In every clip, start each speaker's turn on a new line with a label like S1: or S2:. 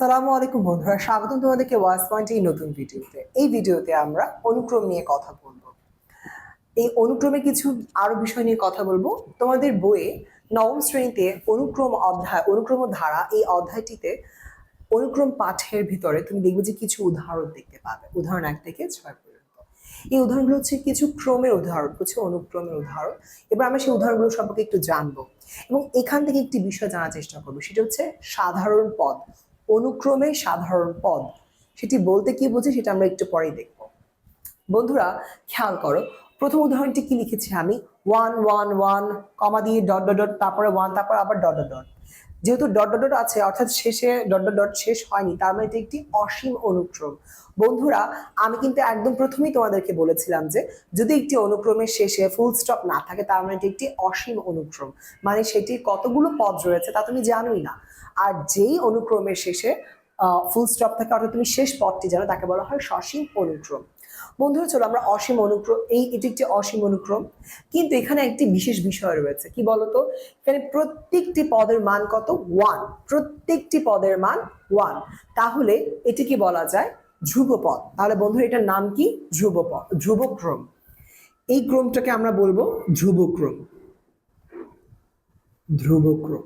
S1: সালামু আলাইকুম বন্ধুরা, স্বাগতম তোমাদেরকে ওয়াস পয়েন্ট এই নতুন ভিডিওতে। এই ভিডিওতে আমরা অনুক্রম নিয়ে কথা বলব। এই অনুক্রমে কিছু আরও বিষয় নিয়ে কথা বলব। তোমাদের বইয়ে নবম শ্রেণীতে অনুক্রম অধ্যায়, অনুক্রম ধারা এই অধ্যায়টিতে অনুক্রম পাঠের ভিতরে তুমি দেখবে যে কিছু উদাহরণ দেখতে পাবে। উদাহরণ এক থেকে ছয় পর্যন্ত। এই উদাহরণগুলো হচ্ছে কিছু ক্রমের উদাহরণ, কিছু অনুক্রমের উদাহরণ। এবার আমরা সেই উদাহরণগুলো সম্পর্কে একটু জানব। এবং এখান থেকে একটি বিষয় জানার চেষ্টা করব, সেটা হচ্ছে সাধারণ পদ। অনুক্রমে সাধারণ পদ। সেটি বলতে কি বোঝে সেটা আমরা একটু পরেই দেখব। বন্ধুরা, খেয়াল করো, প্রথম উদাহরণটি কি লিখেছি আমি? ওয়ান ওয়ান ওয়ান, কমা দিয়ে ডট ডট ডট, তারপরে ওয়ান, তারপর আবার ডট ডট ডট। যেহেতু ডট ডট ডট আছে, অর্থাৎ শেষে ডট ডট ডট শেষ হয়নি, তার মানে এটি একটি অসীম অনুক্রম। বন্ধুরা, আমি কিন্তু একদম প্রথমেই তোমাদেরকে বলেছিলাম যে যদি একটি অনুক্রমের শেষে ফুল স্টপ না থাকে, তার মানে এটি একটি অসীম অনুক্রম। মানে সেটির কতগুলো পদ রয়েছে তা তুমি জানোই না। আর যেই অনুক্রমের শেষে ফুল স্টপ থাকে, অর্থাৎ তুমি শেষ পদটি জানো, তাকে বলা হয় সসীম অনুক্রম। বন্ধুরা, চলো আমরা অসীম অনুক্রম, এই এটি একটি অসীম অনুক্রম। কিন্তু এখানে একটি বিশেষ বিষয় রয়েছে, কি বলতো? এখানে প্রত্যেকটি পদের মান কত? ওয়ান প্রত্যেকটি পদের মান ওয়ান তাহলে এটিকে বলা যায় ধ্রুবপদ। তাহলে বন্ধুরা, এটার নাম কি? ধ্রুবপদ, ধ্রুবক্রম। এই ক্রমটাকে আমরা বলব ধ্রুবক্রম। ধ্রুবক্রম।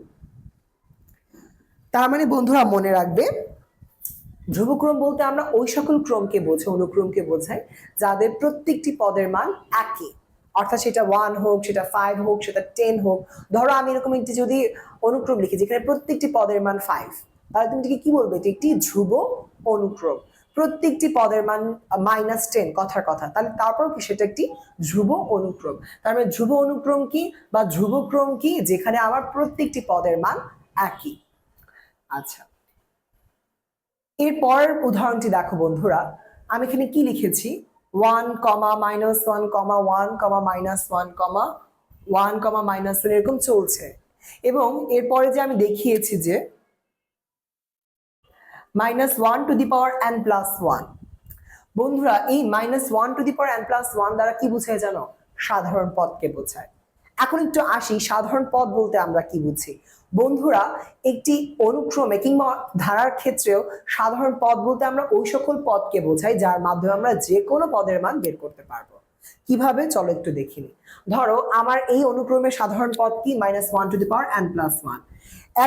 S1: তার মানে বন্ধুরা মনে রাখবে, ধ্রুবক্রম বলতে আমরা ওই সকল ক্রমকে বোঝাই, অনুক্রমকে বোঝাই, যাদের প্রত্যেকটি পদের মান একই। অর্থাৎ সেটা ওয়ান হোক, সেটা ফাইভ হোক, সেটা টেন হোক। ধরো আমি এরকম একটি যদি অনুক্রম লিখি যেখানে প্রত্যেকটি পদের মান ফাইভ তাহলে তুমি কি বলবে? এটি একটি ধ্রুব অনুক্রম। প্রত্যেকটি পদের মান মাইনাস টেন কথার কথা। তাহলে তারপর কি? সেটা একটি ধ্রুব অনুক্রম। তার মানে ধ্রুব অনুক্রম কি? বা ধ্রুবক্রম কি? যেখানে আমার প্রত্যেকটি পদের মান একই। আচ্ছা। এর পরের উদাহরণটি দেখো বন্ধুরা। আমি এখানে কি লিখেছি? One comma minus one comma one comma minus one comma one comma minus one এরকম চলছে। এবং এরপরে যে আমি দেখিয়েছি যে minus one to the power n plus one বন্ধুরা, এই minus one to the power n plus one দ্বারা কি বোঝায় জানো? সাধারণ পদকে বোঝায়। এখন একটু আসি, সাধারণ পদ বলতে আমরা কি বুঝি? বন্ধুরা, একটি অনুক্রমে কিংবা ধারার ক্ষেত্রেও সাধারণ পদ বলতে আমরা ওই সকল পদকে বোঝাই যার মাধ্যমে আমরা যে কোনো পদের মান বের করতে পারব। কীভাবে? চলো একটু দেখিনি ধরো, আমার এই অনুক্রমে সাধারণ পদ কি? Minus one to the power n plus one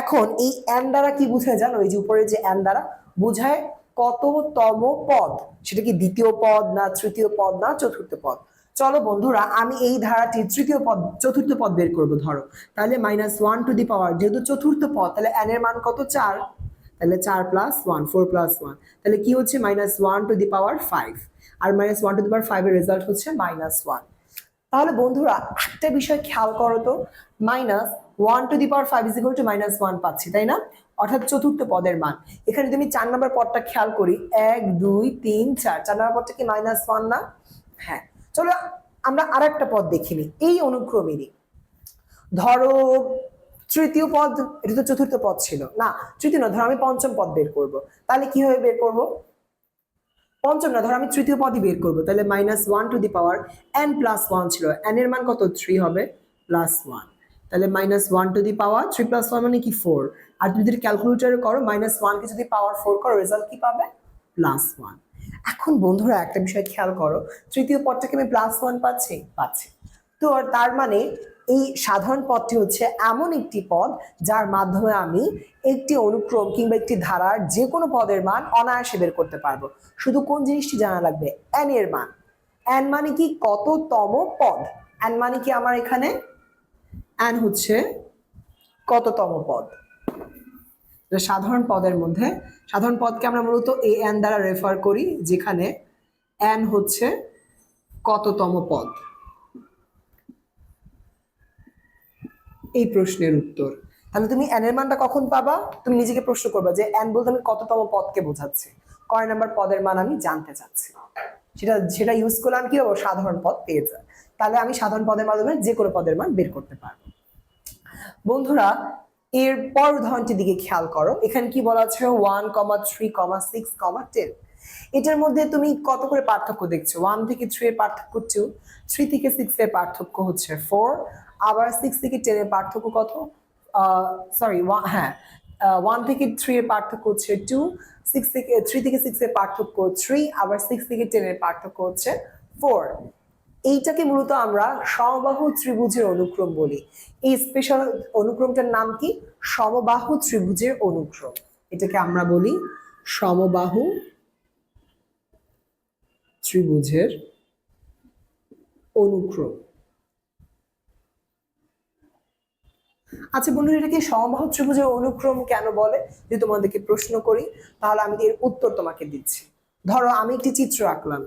S1: এখন এই এন দ্বারা কি বুঝায় জানো? এই যে উপরে যে এন দ্বারা বুঝায় কততম পদ? সেটা কি দ্বিতীয় পদ না তৃতীয় পদ না চতুর্থ পদ? চলো বন্ধুরা, আমি এই ধারাটির তৃতীয় পদ, চতুর্থ পদ বের করব, ধরো। তাহলে minus one to the power যেহেতু চতুর্থ পদ, তাহলে এন এর মান কত? চার। তাহলে চার plus one four plus one তাহলে কি হচ্ছে? Minus one to the power five R minus one to the power ফাইভের রেজাল্ট হচ্ছে মাইনাস ওয়ান তাহলে বন্ধুরা, একটা বিষয় খেয়াল করো তো। Minus one to the power five is equal to minus one পাচ্ছি, তাই না? অর্থাৎ চতুর্থ পদের মান। এখানে তুমি চার নম্বর পদটা খেয়াল করি, এক, দুই, তিন, চার। চার নম্বর পদটা কি মাইনাস ওয়ান না? হ্যাঁ। চলো আমরা আর একটা পদ দেখিনি এই অনুক্রমেরই। ধরো, তৃতীয় পদ, এটা তো চতুর্থ পদ ছিল। না, তৃতীয় না, ধরো আমি পঞ্চম পদ বের করব। তাহলে কীভাবে বের করব? পঞ্চম না, ধরো আমি তৃতীয় পদই বের করব। তাহলে minus one to the power n plus one ছিল। এন এর মান কত? থ্রি হবে প্লাস ওয়ান তাহলে minus one to the power three plus one মানে কি? ফোর আর তুমি যদি ক্যালকুলেটারে করো মাইনাস ওয়ানকে যদি পাওয়ার ফোর করো রেজাল্ট কি পাবে? প্লাস ওয়ান এখন বন্ধুরা একটা বিষয় খেয়াল করো, তৃতীয় পদটাকে আমি প্লাস ওয়ান পাচ্ছি? পাচ্ছি। তো তার মানে এই সাধারণ পদটি হচ্ছে এমন একটি পদ যার মাধ্যমে আমি একটি অনুক্রম কিংবা একটি ধারার যে কোনো পদের মান অনায়াসে বের করতে পারব। শুধু কোন জিনিসটি জানা লাগবে? এন এর মান। এন মানে কি কততম পদ? এন মানে কি আমার এখানে? এন হচ্ছে কততম পদ। সাধারণ পদের মধ্যে, সাধারণ পদকে আমরা মূলত এ এন দ্বারা রেফার করি, যেখানে এন হচ্ছে কততম পদ? এই প্রশ্নের উত্তর। তাহলে তুমি এন এর মানটা কখন পাবা? তুমি নিজেকে প্রশ্ন করবা যে এন বলতে আমি কততম পদকে বোঝাচ্ছি। কয় নাম্বার পদের মান আমি জানতে চাচ্ছি। সেটা সেটা ইউজ করলে আমি কি হব? সাধারণ পদ পেয়ে যাই তাহলে আমি সাধারণ পদের মাধ্যমে যে কোনো পদের মান বের করতে পারব। বন্ধুরা এর পর উদাহরণটির দিকে খেয়াল করো। এখানে কি বলা আছে? One comma three comma six comma ten এটার মধ্যে তুমি কত করে পার্থক্য দেখছ? ওয়ান থেকে থ্রি এর পার্থক্য টু থ্রি থেকে সিক্স এর পার্থক্য হচ্ছে ফোর আবার সিক্স থেকে টেন এর পার্থক্য কত? সরি হ্যাঁ ওয়ান থেকে থ্রি এর পার্থক্য হচ্ছে টু সিক্স থেকে থ্রি থেকে সিক্স এর পার্থক্য থ্রি আবার সিক্স থেকে টেন এর পার্থক্য হচ্ছে ফোর এইটাকে মূলত আমরা সমবাহু ত্রিভুজের অনুক্রম বলি। এই স্পেশাল অনুক্রমটার নাম কি? সমবাহু ত্রিভুজের অনুক্রম। এটাকে আমরা বলি সমবাহু ত্রিভুজের অনুক্রম। আচ্ছা বন্ধুরা, এটাকে সমবাহু ত্রিভুজের অনুক্রম কেন বলে? যদি তোমাদেরকে প্রশ্ন করি, তাহলে আমি এর উত্তর তোমাকে দিচ্ছি। ধরো, আমি একটি চিত্র আঁকলাম।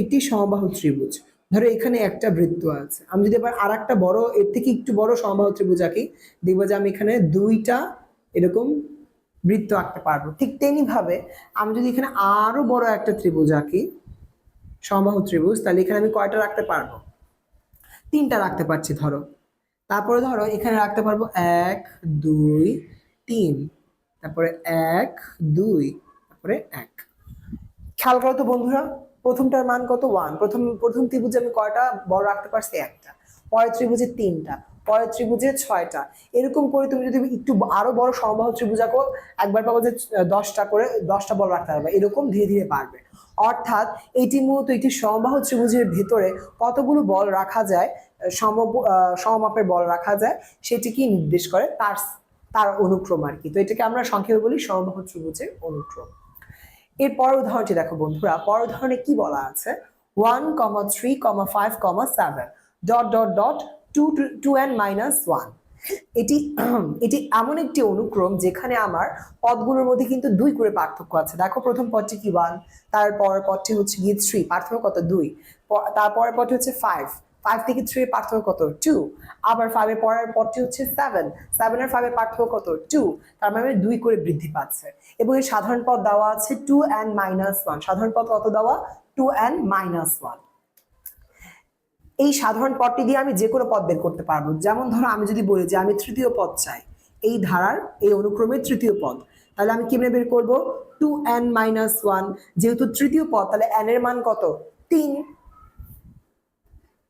S1: একটি সমবাহু ত্রিভুজ। ধরো এখানে একটা বৃত্ত আছে। আমি যদি এবার আর একটা বড়, এর থেকে একটু বড় সমবাহু ত্রিভুজ আঁকি দেখব যে আমি এখানে দুইটা এরকম বৃত্ত আঁকতে পারব। ঠিক তেমনি ভাবে আমি যদি এখানে আরও বড় একটা ত্রিভুজ আঁকি সমবাহু ত্রিভুজ, তাহলে এখানে আমি কয়টা রাখতে পারব? তিনটা রাখতে পারছি, ধরো। তারপরে ধরো এখানে রাখতে পারব এক, দুই, তিন, তারপরে এক, দুই, তারপরে এক। খেয়াল করো তো বন্ধুরা প্রথমটার মান কত? ওয়ান প্রথম প্রথম ত্রিভুজে আমি কয়টা বড় রাখতে পারছি? একটা। পরের ত্রিভুজে তিনটা। পরের ত্রিভুজে ছয়টা। এরকম করে তুমি যদি একটু আরও বড় সমবাহু ত্রিভুজ আঁকো, একবার পাবো যে দশটা করে, দশটা বড় রাখতে পারবে। এরকম ধীরে ধীরে বাড়বে। অর্থাৎ এটি মূলত একটি সমবাহু ত্রিভুজের ভেতরে কতগুলো বল রাখা যায় সম সমমাপের বল রাখা যায় সেটি কি নির্দেশ করে তার তার অনুক্রম আর কি। তো এটাকে আমরা সংক্ষেপে বলি সমবাহু ত্রিভুজের অনুক্রম। এর পর উদাহরণটি দেখো বন্ধুরা পর উদাহরণে কি বলা আছে? One comma three comma five comma seven dot dot dot two two and minus one এটি এটি এমন একটি অনুক্রম যেখানে আমার পদগুলোর মধ্যে কিন্তু দুই করে পার্থক্য আছে। দেখো প্রথম পদটি কি? ওয়ান তারপর পদটি হচ্ছে গিয়ে থ্রি পার্থক্য কত? দুই। তারপরের পদটি হচ্ছে ফাইভ ফাইভ থেকে থ্রি পার্থক্য কত? টু আবার ফাইভের পরের পদটি হচ্ছে সেভেন সেভেনের ফাইভের পার্থক্য কত? টু তার মানে দুই করে বৃদ্ধি পাচ্ছে। এবং এই সাধারণ পদ দেওয়া আছে টু অ্যান্ড মাইনাস ওয়ান সাধারণ পদ কত দেওয়া? টু অ্যান্ড মাইনাস ওয়ান এই সাধারণ পদটি দিয়ে আমি যে কোনো পদ বের করতে পারব। যেমন ধরো আমি যদি বলি যে আমি তৃতীয় পদ চাই, এই ধারার, এই অনুক্রমের তৃতীয় পদ। তাহলে আমি কেমনে বের করব? টু এন মাইনাস ওয়ান যেহেতু তৃতীয় পদ, তাহলে এন এর মান কত? তিন।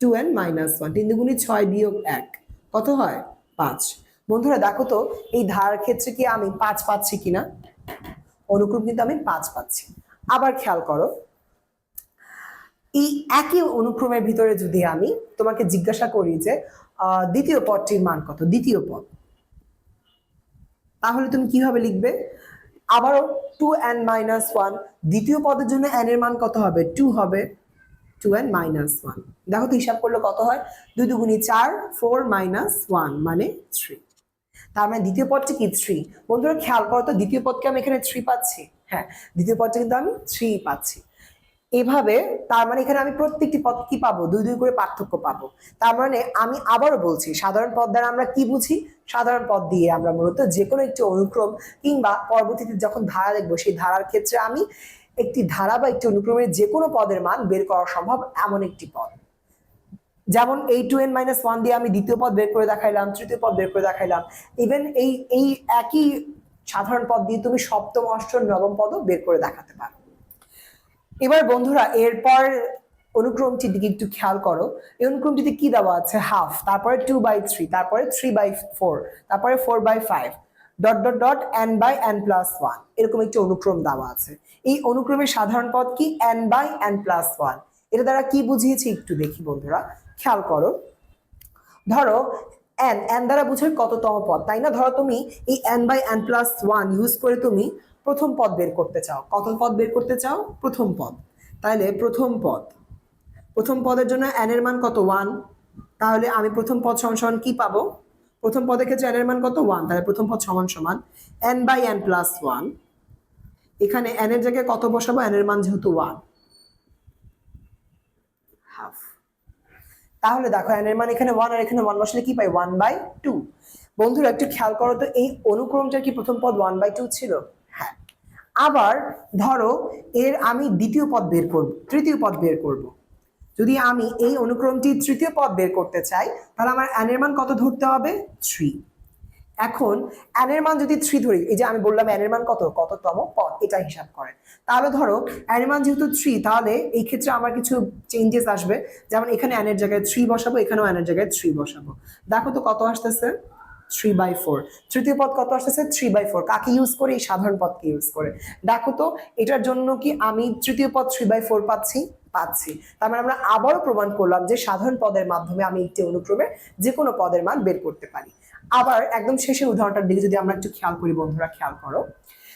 S1: টু এন মাইনাস ওয়ান, তিন দুগুণি ছয় বিয়োগ এক, কত হয়? পাঁচ। বন্ধুরা, দেখো তো, এই ধার ক্ষেত্রে কি আমি পাঁচ পাচ্ছি কিনা অনুক্রম কিন্তু আমি পাঁচ পাচ্ছি। আবার খেয়াল করো, এই একই অনুক্রমের ভিতরে যদি আমি তোমাকে জিজ্ঞাসা করি যে দ্বিতীয় পদটির মান কত? দ্বিতীয় পদ। তাহলে তুমি কীভাবে লিখবে? আবারও টু এন মাইনাস ওয়ান, দ্বিতীয় পদের জন্য এন এর মান কত হবে? টু হবে। টু এন মাইনাস ওয়ান দেখো তো হিসাব করলে কত হয়? দুই দুগুণি চার ফোর মাইনাস ওয়ান মানে থ্রি তার মানে দ্বিতীয় পদটি কি? থ্রি বন্ধুরা, খেয়াল করো তো, দ্বিতীয় পদকে আমি এখানে থ্রি পাচ্ছি। হ্যাঁ দ্বিতীয় পদটা কিন্তু আমি থ্রি পাচ্ছি। এভাবে, তার মানে এখানে আমি প্রত্যেকটি পদ কি পাবো? দুই দুই করে পার্থক্য পাবো। তার মানে আমি আবারও বলছি, সাধারণ পদ দ্বারা আমরা কি বুঝি? সাধারণ পদ দিয়ে আমরা মূলত যে কোনো একটি অনুক্রম কিংবা পরবর্তীতে যখন ধারা দেখব, সেই ধারার ক্ষেত্রে আমি একটি ধারা বা একটি অনুক্রমের যে কোনো পদের মান বের করা সম্ভব এমন একটি পদ। যেমন এই টু এন মাইনাস ওয়ান দিয়ে আমি দ্বিতীয় পদ বের করে দেখাইলাম, তৃতীয় পদ বের করে দেখাইলাম ইভেন এই এই একই সাধারণ পদ দিয়ে তুমি সপ্তম, অষ্টম, নবম পদও বের করে দেখাতে পারো। এবার বন্ধুরা, এরপর অনুক্রমটির দিকে একটু খেয়াল করো। এই অনুক্রমটিতে কি দেওয়া আছে? হাফ তারপরে টু বাই থ্রি তারপরে থ্রি বাই ফোর তারপরে four by five dot dot dot n by n plus one এরকম একটি অনুক্রম দেওয়া আছে। এই অনুক্রমের সাধারণ পদ কি? N by n plus one এটা দ্বারা কি বুঝিয়েছি? একটু দেখি বন্ধুরা। খেয়াল করো। ধরো এন এন দ্বারা বুঝায় কততম পদ। তাই না? ধরো তুমি এই n by n plus one use করে তুমি প্রথম পদ বের করতে চাও। কত পদ বের করতে চাও? প্রথম পদ। তাহলে প্রথম পদ। প্রথম পদের জন্য এন এর মান কত? ওয়ান তাহলে আমি প্রথম পদ সমান কি পাবো? প্রথম পদের ক্ষেত্রে এন এর মান কত? ওয়ান তাহলে প্রথম পদ সমান সমান n by n plus one এখানে এন এর জায়গায় কত বসাবো? এন এর মান যেহেতু ওয়ান হাফ তাহলে দেখো এন এর মান এখানে ওয়ান আর এখানে ওয়ান বসালে কি পাই? ওয়ান বাই টু বন্ধুরা, একটু খেয়াল করো তো, এই অনুক্রমটার কি প্রথম পদ ওয়ান বাই টু ছিল? হ্যাঁ। আবার ধরো, এর আমি দ্বিতীয় পদ বের করব, তৃতীয় পদ বের করব। যদি আমি এই অনুক্রমটির তৃতীয় পদ বের করতে চাই, তাহলে আমার এর মান কত ধরতে হবে? থ্রি এখন এর মান যদি থ্রি ধরি, এই যে আমি বললাম এর মান কত? কততম পদ, এটা হিসাব করেন তাহলে ধরো এর মান যেহেতু থ্রি তাহলে এই ক্ষেত্রে আমার কিছু চেঞ্জেস আসবে। যেমন এখানে অ্যানের জায়গায় থ্রি বসাবো, এখানেও এর জায়গায় থ্রি বসাবো। দেখো তো কত আসতেছে? থ্রি বাই ফোর তৃতীয় পদ কত আসতেছে? থ্রি বাই ফোর কাকে ইউজ করে? এই সাধারণ পদকে ইউজ করে। দেখো তো, এটার জন্য কি আমি তৃতীয় পদ থ্রি বাই ফোর পাচ্ছি? পাচ্ছি। তার মানে আমরা আবারও প্রমাণ করলাম যে সাধারণ পদের মাধ্যমে আমি একটি অনুক্রমে যে কোনো পদের মান বের করতে পারি। আবার একদম শেষের উদাহরণটার দিকে যদি আমরা একটু খেয়াল করি, বন্ধুরা, খেয়াল করো।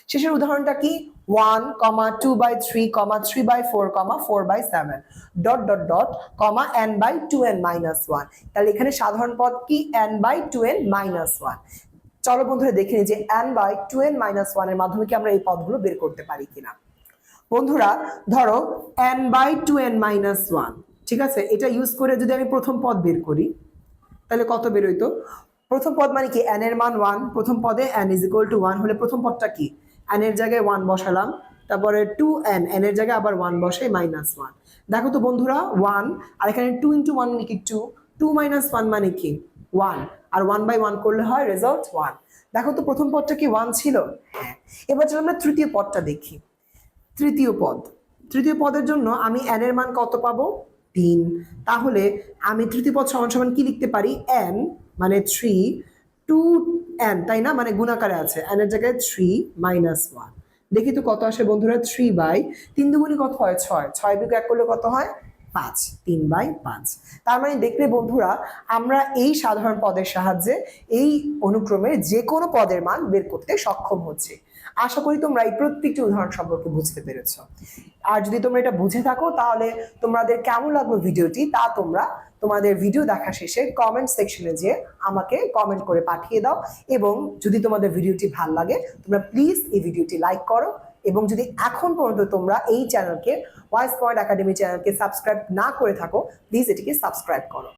S1: শেষের উদাহরণটা কি? One comma two by three comma three by four comma four by seven dot dot dot comma n by two n minus one তাহলে এখানে সাধারণ পদ কি? By two n minus one চলো বন্ধুরা দেখে নিই যে n by two n minus ওয়ানের মাধ্যমে কি আমরা এই পদগুলো বের করতে পারি কিনা। বন্ধুরা, ধরো by two n minus one ঠিক আছে? এটা ইউজ করে যদি আমি প্রথম পদ বের করি, তাহলে কত বের হইতো? প্রথম পদ মানে কি? এন এর মান ওয়ান প্রথম পদে n is equal to one হলে প্রথম পদটা কি? এর জায়গায় ওয়ান বসালাম, তারপরে টু এন এন এর জায়গায় আবার ওয়ান বসাই মাইনাস ওয়ান দেখো তো বন্ধুরা ওয়ান আর এখানে টু ইন্টু ওয়ান মানে কি টু টু মাইনাস ওয়ান মানে কি? ওয়ান আর ওয়ান বাই ওয়ান করলে হয় রেজাল্ট ওয়ান দেখো তো প্রথম পদটা কি ওয়ান ছিল? হ্যাঁ। এবার চলো আমরা তৃতীয় পদটা দেখি। তৃতীয় পদ। তৃতীয় পদের জন্য আমি এন এর মান কত পাবো? তিন। তাহলে আমি তৃতীয় পদ সমান সমান কি লিখতে পারি? এন মানে থ্রি টু এন তাই না? মানে গুণাকারে আছে। এর জায়গায় থ্রি মাইনাস ওয়ান দেখি তো কত আসে বন্ধুরা? থ্রি বাই তিন দুগুণি কত হয়? ছয়। ছয় বিকে এক করলে কত হয়? পাঁচ। তিন বাই পাঁচ। তার মানে দেখলে বন্ধুরা, আমরা এই সাধারণ পদের সাহায্যে এই অনুক্রমে যে কোনো পদের মান বের করতে সক্ষম হচ্ছে। আশা করি তোমরা এই প্রত্যেকটি উদাহরণ সম্পর্কে বুঝতে পেরেছ। আর যদি তোমরা এটা বুঝে থাকো, তাহলে তোমাদের কেমন লাগল ভিডিওটি, তা তোমরা তোমাদের ভিডিও দেখা শেষে কমেন্ট সেকশনে যেয়ে আমাকে কমেন্ট করে পাঠিয়ে দাও। এবং যদি তোমাদের ভিডিওটি ভালো লাগে, তোমরা প্লিজ এই ভিডিওটি লাইক করো। এবং যদি এখন পর্যন্ত তোমরা এই চ্যানেলকে ভয়েস পয়েন্ট একাডেমি চ্যানেলকে সাবস্ক্রাইব না করে থাকো প্লিজ এটিকে সাবস্ক্রাইব করো।